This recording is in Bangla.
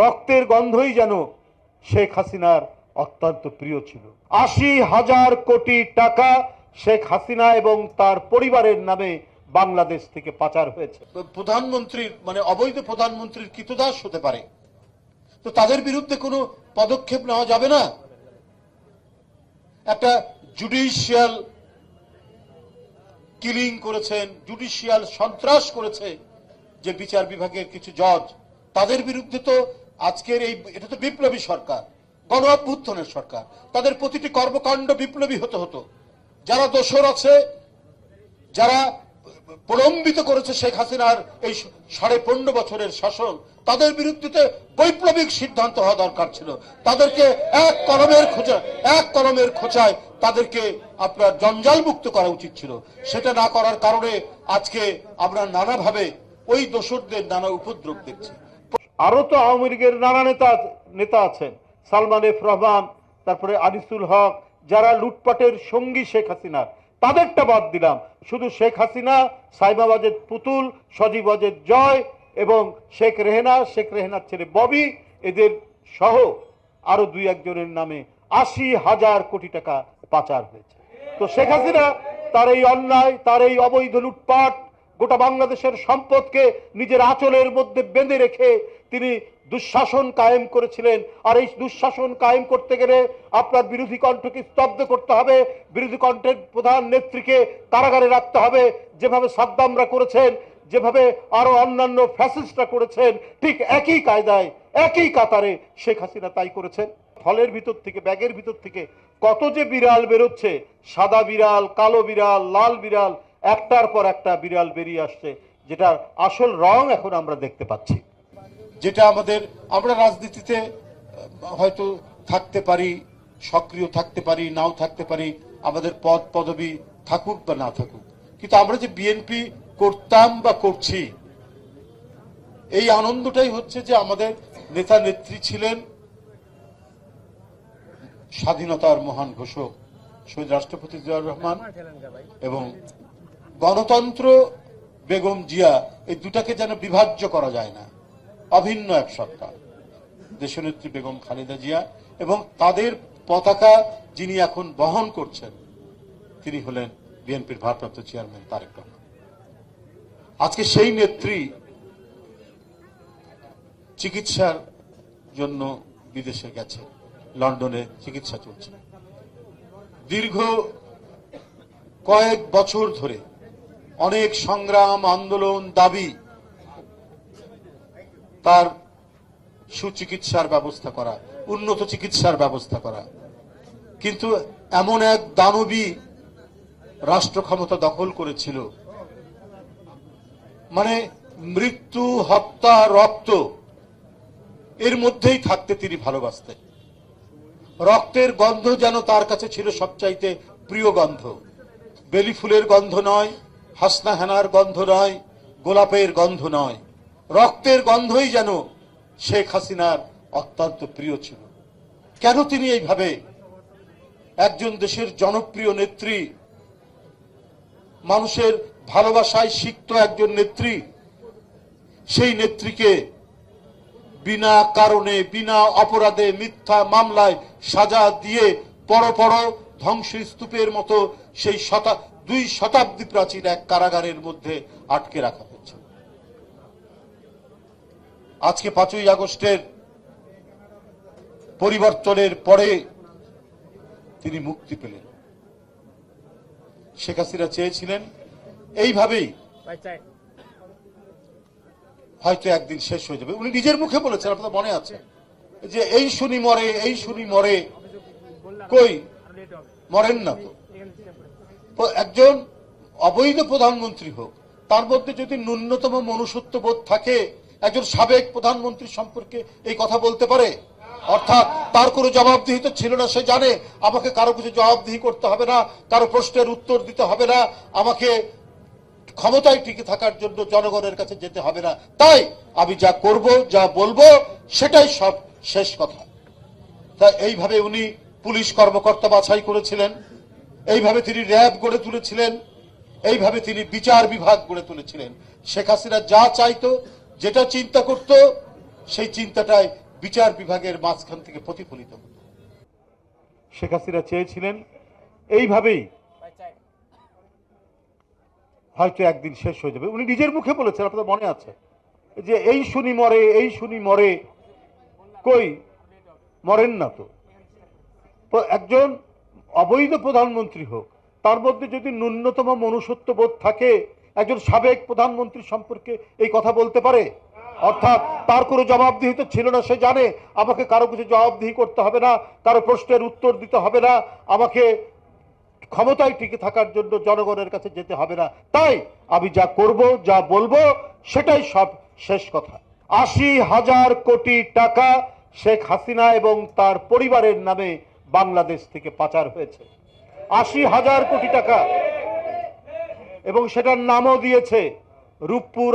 রক্তের গন্ধই যেন শেখ হাসিনার অত্যন্ত প্রিয় ছিল। আশি হাজার কোটি টাকা শেখ হাসিনা এবং তার পরিবারের নামে বাংলাদেশ থেকে পাচার হয়েছে। প্রধানমন্ত্রীর মানে অবৈধ প্রধানমন্ত্রীর কৃতদাস হতে পারে। তো তাদের বিরুদ্ধে কোনো পদক্ষেপ নেওয়া যাবে না? একটা জুডিশিয়াল কিলিং করেছেন জুডিশিয়াল সন্ত্রাস করেছে যে বিচার বিভাগের কিছু জজ তাদের বিরুদ্ধে তো আজকের এই, এটা তো বিপ্লবী সরকার গণ অভ্যুত্থানের সরকার। তাদের প্রতিটি কর্মকাণ্ড বিপ্লবী হতে হতো। যারা দোষর আছে, যারা প্রলম্বিত করেছে শেখ হাসিনার এই সাড়ে পনেরো বছরের শাসন, তাদের বিরুদ্ধে বৈপ্লবিক সিদ্ধান্ত হওয়া দরকার ছিল। তাদেরকে এক কলমের খোঁচা এক কলমের খোঁচায় তাদেরকে আপনার জঞ্জাল মুক্ত করা উচিত ছিল। সেটা না করার কারণে আজকে আমরা নানাভাবে ওই দোষরদের নানা উপদ্রব দেখছি। আরও তো আওয়ামী লীগের নানা নেতা নেতা আছেন। সালমান এফ রহমান, তারপরে আনিসুল হক, যারা লুটপাটের সঙ্গী শেখ হাসিনার তাদেরটা বাদ দিলাম। শুধু শেখ হাসিনা ওয়াজেদ পুতুল, সজীব ওয়াজেদ জয় এবং শেখ রেহেনা, শেখ রেহেনার ছেলে ববি, এদের সহ আরও দুই একজনের নামে আশি হাজার কোটি টাকা পাচার হয়েছে। তো শেখ হাসিনা, তার এই অন্যায়, তার এই অবৈধ লুটপাট গোটা বাংলাদেশের সম্পদকে নিজের আঁচলের মধ্যে বেঁধে রেখে তিনি দুঃশাসন কায়েম করেছিলেন। আর এই দুঃশাসন কায়েম করতে গেলে আপনার বিরোধী কণ্ঠকে স্তব্ধ করতে হবে। বিরোধী কণ্ঠের প্রধান নেত্রীকে কারাগারে রাখতে হবে। যেভাবে সাদ্দামরা করেছেন, যেভাবে আরও অন্যান্য ফ্যাসিস্টরা করেছেন, ঠিক একই কায়দায়, একই কাতারে শেখ হাসিনা তাই করেছেন। ফলের ভিতর থেকে, ব্যাগের ভিতর থেকে কত যে বিড়াল বেরোচ্ছে, সাদা বিড়াল, কালো বিড়াল, লাল বিড়াল একটার পর একটা বিড়াল বেরিয়ে আসছে যেটার আসল রং এখন আমরা দেখতে পাচ্ছি। যেটা আমাদের আমরা রাজনীতিতে হয়তো থাকতে পারি সক্রিয় থাকতে পারি নাও থাকতে পারি আমাদের পদ পদবি থাকুক বা না থাকুক। কিন্তু আমরা যে বিএনপি করতাম বা করছি এই আনন্দটাই হচ্ছে যে আমাদের নেতা নেত্রী ছিলেন স্বাধীনতার মহান ঘোষক শহীদ রাষ্ট্রপতি জিয়াউর রহমান এবং গণতন্ত্র, বেগম জিয়া, এই দুটাকে যেন বিভাজ্য করা যায় না। অভিন্ন এক সত্তা দেশনেত্রী বেগম খালেদা জিয়া এবং তাদের পতাকা যিনি এখন বহন করছেন, তিনি হলেন বিএনপির ভারপ্রাপ্ত চেয়ারম্যান তারেক রহমান। আজকে সেই নেত্রী চিকিৎসার জন্য বিদেশে গেছে। লন্ডনে চিকিৎসা চলছে। দীর্ঘ কয়েক বছর ধরে অনেক সংগ্রাম, আন্দোলন, দাবি তার সুচিকিৎসার ব্যবস্থা করা, উন্নত চিকিৎসার ব্যবস্থা করা। কিন্তু এমন এক দানবী রাষ্ট্র ক্ষমতা দখল করেছিল। মানে মৃত্যু, হত্যা, রক্ত, এর মধ্যেই থাকতে তিনি ভালোবাসতেন। রক্তের গন্ধ যেন তার কাছে ছিল সবচাইতে প্রিয় গন্ধ। বেলি ফুলের গন্ধ নয় হাসনা হেনার গন্ধ নয়, গোলাপের গন্ধ নয়। রক্তের গন্ধই যেন শেখ হাসিনার অত্যন্ত প্রিয় ছিল। কেন তিনি এইভাবে? একজন দেশের জনপ্রিয় নেত্রী, মানুষের ভালোবাসায় সিক্ত একজন নেত্রী, সেই নেত্রীকে বিনা কারণে, বিনা অপরাধে, মিথ্যা মামলায় সাজা দিয়ে পর পর ধ্বংসস্তূপের মতো সেই শতা দুই শতাব্দী প্রাচীন এক কারাগারের মধ্যে আটকে রাখা হচ্ছে আজকে পাঁচই আগস্টের পরিবর্তনের পরে তিনি মুক্তি পেলেন। শেখ হাসিনা চেয়েছিলেন এইভাবেই হয়তো একদিন শেষ হয়ে যাবে। উনি নিজের মুখে বলেছেন আপনার মনে আছে? যে এই শুনি মরে, এই শুনি মরে, কই? মরেন না তো। একজন অবৈধ প্রধানমন্ত্রী হোক, তার মধ্যে যদি ন্যূনতম মনুষ্যত্ব বোধ থাকে, একজন সাবেক প্রধানমন্ত্রী সম্পর্কে এই কথা বলতে পারে? অর্থাৎ তার কোনো জবাবদিহি তো ছিল না, সে জানে, আমাকে কারও কিছু জবাবদিহি করতে হবে না, কারও প্রশ্নের উত্তর দিতে হবে না, আমাকে ক্ষমতায় টিকে থাকার জন্য জনগণের কাছে যেতে হবে না। তাই আমি যা করব, যা বলব, সেটাই সব শেষ কথা। তা এইভাবে উনি পুলিশ কর্মকর্তা বাছাই করেছিলেন। এইভাবে তিনি র্যাব গড়ে তুলেছিলেন, এইভাবে তিনি বিচার বিভাগ গড়ে তুলেছিলেন। শেখ হাসিনা যা চাইতো, যেটা চিন্তা করত, সেই চিন্তাটাই বিচার বিভাগের মাঝখান থেকে প্রতিফলিত হতো। শেখ হাসিনা চেয়েছিলেন, এইভাবেই হয়তো একদিন শেষ হয়ে যাবে। উনি নিজের মুখে বলেছেন, আপনাদের মনে আছে? যে এই শুনি মরে, এই শুনি মরে, কই? মরেন না তো। তো একজন অবৈধ প্রধানমন্ত্রী হোক, তার মধ্যে যদি ন্যূনতম মনুষ্যত্ব বোধ থাকে, একজন সাবেক প্রধানমন্ত্রী সম্পর্কে এই কথা বলতে পারে? অর্থাৎ তার কোনো জবাবদিহি তো ছিল না, সে জানে। আমাকে কারও কিছু জবাবদিহি করতে হবে না, কারও প্রশ্নের উত্তর দিতে হবে না। আমাকে ক্ষমতায় টিকে থাকার জন্য জনগণের কাছে যেতে হবে না। তাই আমি যা করব, যা বলব, সেটাই সব শেষ কথা। আশি হাজার কোটি টাকা শেখ হাসিনা এবং তার পরিবারের নামে বাংলাদেশ থেকে পাচার হয়েছে। আশি হাজার কোটি টাকা। এবং সেটার নামও দিয়েছে রূপপুর